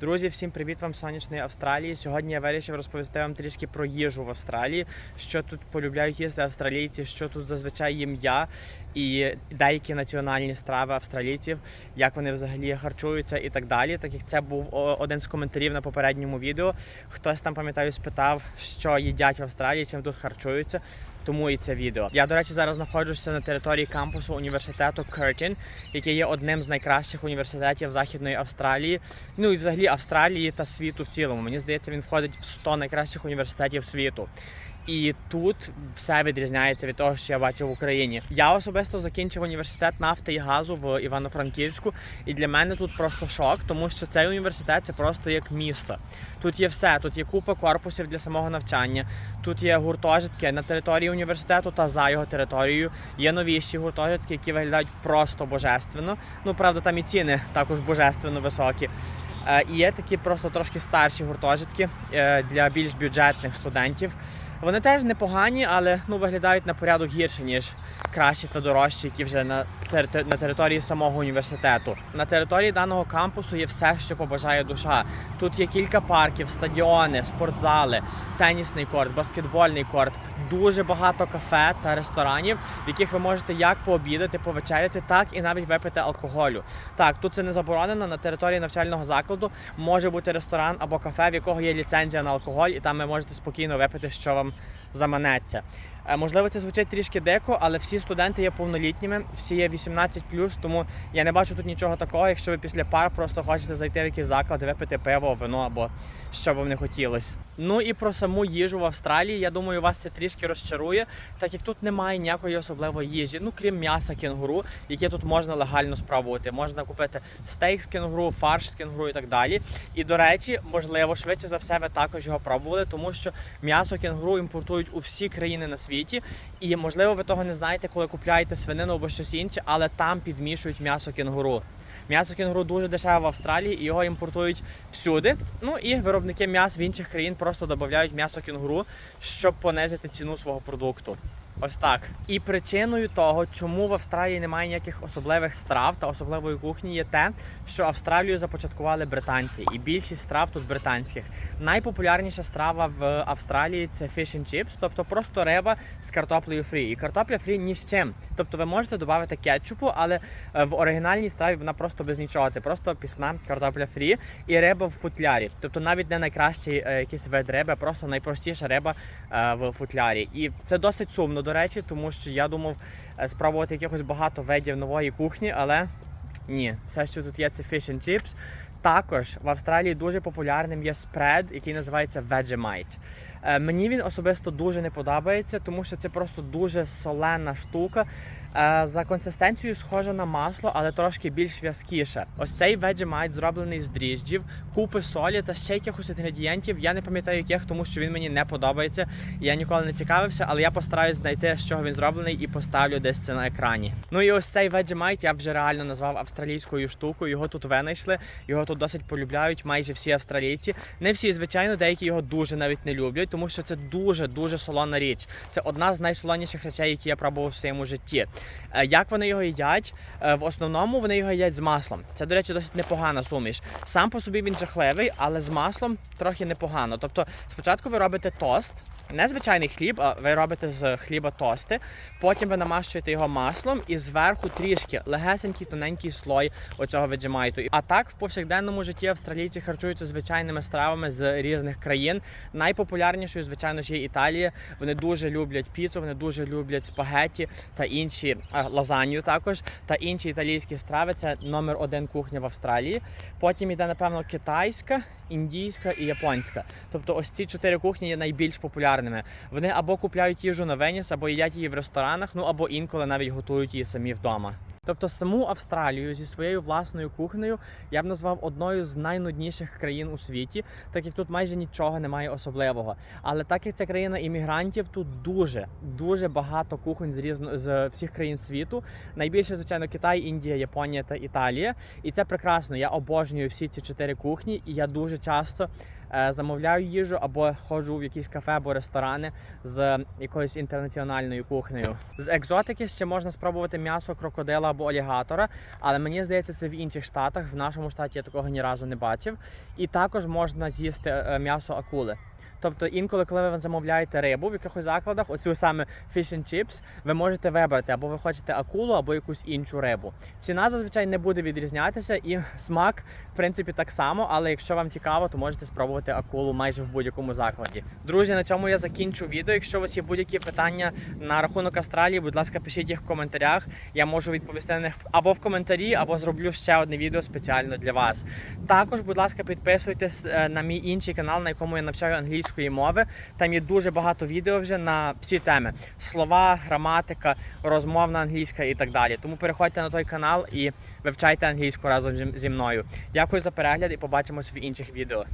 Друзі, всім привіт вам з сонячної Австралії. Сьогодні я вирішив розповісти вам трішки про їжу в Австралії, що тут полюбляють їсти австралійці, що тут зазвичай їм я, і деякі національні страви австралійців, як вони взагалі харчуються і так далі. Так як це був один з коментарів на попередньому відео. Хтось там пам'ятаю спитав, що їдять в Австралії, чим тут харчуються. Тому і це відео. Я, до речі, зараз знаходжуся на території кампусу університету Кертін, який є одним з найкращих університетів Західної Австралії. Ну і взагалі Австралії та світу в цілому. Мені здається, він входить в 100 найкращих університетів світу. І тут все відрізняється від того, що я бачив в Україні. Я особисто закінчив університет нафти і газу в Івано-Франківську, і для мене тут просто шок, тому що цей університет це просто як місто. Тут є все, тут є купа корпусів для самого навчання. Тут є гуртожитки на території університету та за його територією. Є новіші гуртожитки, які виглядають просто божественно. Ну правда, там і ціни також божественно високі. Е, І є такі просто трошки старші гуртожитки е, для більш бюджетних студентів. Вони теж непогані, але ну виглядають на порядок гірше, ніж кращі та дорожчі, які вже на на території самого університету. На території даного кампусу є все, що побажає душа. Тут є кілька парків, стадіони, спортзали, тенісний корт, баскетбольний корт, дуже багато кафе та ресторанів, в яких ви можете як пообідати, повечеряти, так і навіть випити алкоголю. Так, тут це не заборонено. На території навчального закладу може бути ресторан або кафе, в якого є ліцензія на алкоголь, і там ви можете спокійно випити, що вам заманеться. Е, Можливо, це звучить трішки деко, але всі студенти є повнолітніми, всі є 18 тому я не бачу тут нічого такого, якщо ви після пар просто хочете зайти в якийсь заклад, випити пиво, вино або що б вам не хотілося. Ну і про саму їжу в Австралії, я думаю, вас це трішки розчарує, так як тут немає ніякої особливої їжі, ну крім м'яса кенгуру, яке тут можна легально спробувати. Можна купити стейк з кенгуру, фарш з кенгуру і так далі. І до речі, можливо, швидше за все, ви також його пробували, тому що м'ясо кенгуру імпортують у всі країни на світі. І можливо, ви того не знаєте, коли купляєте свинину або щось інше, але там підмішують м'ясо кенгуру. М'ясо кенгуру дуже дешеве в Австралії і його імпортують всюди. Ну і виробники м'яс в інших країн просто додають м'ясо кенгуру, щоб понизити ціну свого продукту. Ось так. І причиною того, чому в Австралії немає ніяких особливих страв та особливої кухні, є те, що Австралію започаткували британці, і більшість страв тут британських. Найпопулярніша страва в Австралії це fish and chips, тобто просто риба з картоплею фрі. І картопля фрі ні з чим. Тобто ви можете додати кетчупу, але е, в оригінальній страві вона просто без нічого. Це просто пісна картопля фрі і риба в футлярі. Тобто навіть не найкращий е, якийсь вид риби, а просто найпростіша риба е, в футлярі. І це досить сумно, до речі, тому що я думав е, спробувати якихось багато видів нової кухні, але ні, все, що тут є, це fish and chips. Також в Австралії дуже популярним є спред, який називається Vegemite. Е, Мені він особисто дуже не подобається, тому що це просто дуже солена штука. Е, За консистенцією схожа на масло, але трошки більш в'язкіше. Ось цей Vegemite зроблений з дріжджів, купи солі та ще якихось інгредієнтів. Я не пам'ятаю яких, тому що він мені не подобається. Я ніколи не цікавився, але я постараюсь знайти, з чого він зроблений, і поставлю десь це на екрані. Ну і ось цей Vegemite я вже реально назвав австралійською штукою. Його тут винайшли, його тут досить полюбляють майже всі австралійці. Не всі, звичайно, деякі його дуже навіть не люблять, тому що це дуже дуже солона річ. Це одна з найсолоніших речей, які я пробував в своєму житті. Е, Як вони його їдять? Е, В основному вони його їдять з маслом. Це, до речі, досить непогана суміш. Сам по собі він жахливий, але з маслом трохи непогано. Тобто, спочатку ви робите тост. Не звичайний хліб, а ви робите з хліба тости. Потім ви намащуєте його маслом і зверху трішки легесенький тоненький слой оцього веджемайту. А так в повсякденному житті австралійці харчуються звичайними стравами з різних країн. Найпопулярнішою, звичайно ж, є Італія. Вони дуже люблять піцу, вони дуже люблять спагетті та інші лазанью також та інші італійські страви. Це номер один кухня в Австралії. Потім йде, напевно, китайська, індійська і японська. Тобто, ось ці чотири кухні є найбільш популярними. Вони або купляють їжу на виніс, або їдять її в ресторанах, ну або інколи навіть готують її самі вдома. Тобто саму Австралію зі своєю власною кухнею я б назвав одною з найнудніших країн у світі, так як тут майже нічого немає особливого. Але так як це країна іммігрантів, тут дуже дуже багато кухонь з різно з всіх країн світу. Найбільше, звичайно, Китай, Індія, Японія та Італія. І це прекрасно. Я обожнюю всі ці чотири кухні, і я дуже часто замовляю їжу або ходжу в якісь кафе або ресторани з якоюсь інтернаціональною кухнею. З екзотики ще можна спробувати м'ясо крокодила або алігатора, але мені здається, це в інших штатах. В нашому штаті я такого ні разу не бачив. І також можна з'їсти е, м'ясо акули. Тобто інколи, коли ви замовляєте рибу в якихось закладах, оцю саме fish and chips, ви можете вибрати або ви хочете акулу, або якусь іншу рибу. Ціна зазвичай не буде відрізнятися, і смак, в принципі, так само. Але якщо вам цікаво, то можете спробувати акулу майже в будь-якому закладі. Друзі, на цьому я закінчу відео. Якщо у вас є будь-які питання на рахунок Австралії, будь ласка, пишіть їх в коментарях. Я можу відповісти на них або в коментарі, або зроблю ще одне відео спеціально для вас. Також, будь ласка, підписуйтесь е, на мій інший канал, на якому я навчаю англійської мови. Там є дуже багато відео вже на всі теми: слова, граматика, розмовна англійська і так далі. Тому переходьте на той канал і вивчайте англійську разом зі- мною. Дякую за перегляд і побачимось в інших відео.